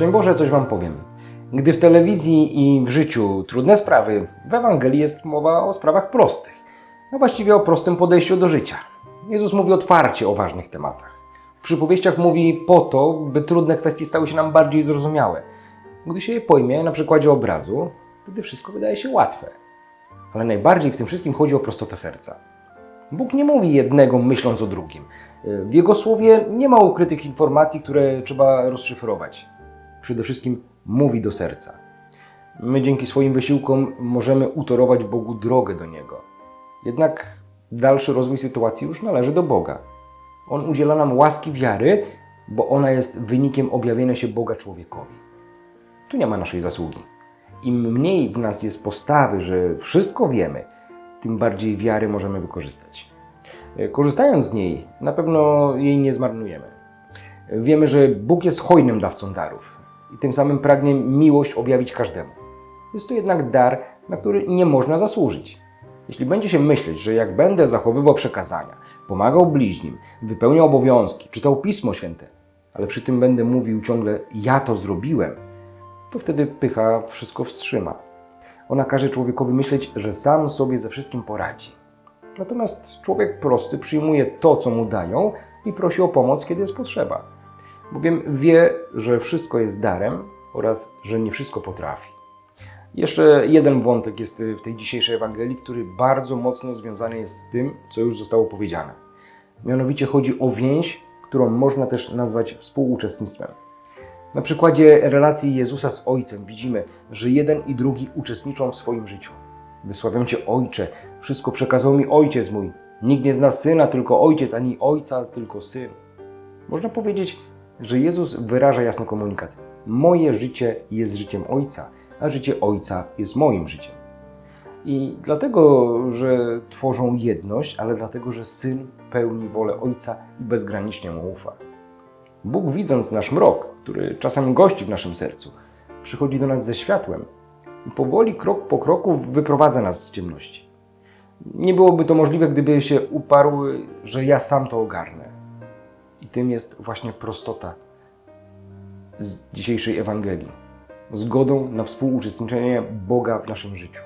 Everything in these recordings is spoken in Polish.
Szczęść Boże, coś Wam powiem. Gdy w telewizji i w życiu trudne sprawy, w Ewangelii jest mowa o sprawach prostych. No właściwie o prostym podejściu do życia. Jezus mówi otwarcie o ważnych tematach. W przypowieściach mówi po to, by trudne kwestie stały się nam bardziej zrozumiałe. Gdy się je pojmie na przykładzie obrazu, wtedy wszystko wydaje się łatwe. Ale najbardziej w tym wszystkim chodzi o prostotę serca. Bóg nie mówi jednego myśląc o drugim. W Jego słowie nie ma ukrytych informacji, które trzeba rozszyfrować. Przede wszystkim mówi do serca. My dzięki swoim wysiłkom możemy utorować Bogu drogę do Niego. Jednak dalszy rozwój sytuacji już należy do Boga. On udziela nam łaski wiary, bo ona jest wynikiem objawienia się Boga człowiekowi. Tu nie ma naszej zasługi. Im mniej w nas jest postawy, że wszystko wiemy, tym bardziej wiary możemy wykorzystać. Korzystając z niej, na pewno jej nie zmarnujemy. Wiemy, że Bóg jest hojnym dawcą darów i tym samym pragnie miłość objawić każdemu. Jest to jednak dar, na który nie można zasłużyć. Jeśli będzie się myśleć, że jak będę zachowywał przekazania, pomagał bliźnim, wypełniał obowiązki, czytał Pismo Święte, ale przy tym będę mówił ciągle ja to zrobiłem, to wtedy pycha wszystko wstrzyma. Ona każe człowiekowi myśleć, że sam sobie ze wszystkim poradzi. Natomiast człowiek prosty przyjmuje to, co mu dają i prosi o pomoc, kiedy jest potrzeba. Bowiem wie, że wszystko jest darem oraz że nie wszystko potrafi. Jeszcze jeden wątek jest w tej dzisiejszej Ewangelii, który bardzo mocno związany jest z tym, co już zostało powiedziane. Mianowicie chodzi o więź, którą można też nazwać współuczestnictwem. Na przykładzie relacji Jezusa z Ojcem widzimy, że jeden i drugi uczestniczą w swoim życiu. Wysławiam Cię, Ojcze, wszystko przekazał mi Ojciec mój. Nikt nie zna Syna, tylko Ojciec, ani Ojca, tylko Syn. Można powiedzieć, że Jezus wyraża jasny komunikat. Moje życie jest życiem Ojca, a życie Ojca jest moim życiem. I dlatego, że tworzą jedność, ale dlatego, że Syn pełni wolę Ojca i bezgranicznie mu ufa. Bóg, widząc nasz mrok, który czasem gości w naszym sercu, przychodzi do nas ze światłem i powoli, krok po kroku wyprowadza nas z ciemności. Nie byłoby to możliwe, gdyby się uparł, że ja sam to ogarnę. Tym jest właśnie prostota z dzisiejszej Ewangelii. Zgodą na współuczestniczenie Boga w naszym życiu.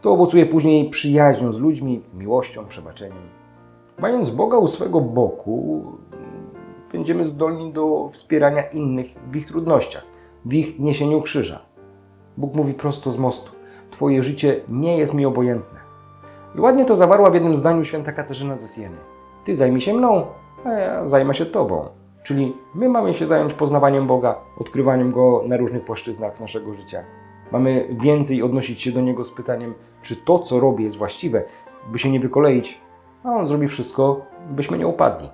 To owocuje później przyjaźnią z ludźmi, miłością, przebaczeniem. Mając Boga u swego boku, będziemy zdolni do wspierania innych w ich trudnościach, w ich niesieniu krzyża. Bóg mówi prosto z mostu: Twoje życie nie jest mi obojętne. I ładnie to zawarła w jednym zdaniu święta Katarzyna ze Sieny. Ty zajmij się mną, a ja zajmę się Tobą. Czyli my mamy się zająć poznawaniem Boga, odkrywaniem Go na różnych płaszczyznach naszego życia. Mamy więcej odnosić się do Niego z pytaniem, czy to, co robię, jest właściwe, by się nie wykoleić, a On zrobi wszystko, byśmy nie upadli.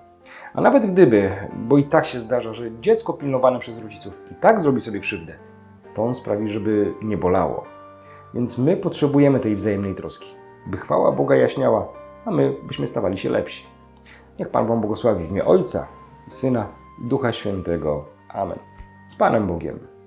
A nawet gdyby, bo i tak się zdarza, że dziecko pilnowane przez rodziców i tak zrobi sobie krzywdę, to On sprawi, żeby nie bolało. Więc my potrzebujemy tej wzajemnej troski, by chwała Boga jaśniała, a my byśmy stawali się lepsi. Niech Pan Wam błogosławi w imię Ojca, Syna i Ducha Świętego. Amen. Z Panem Bogiem.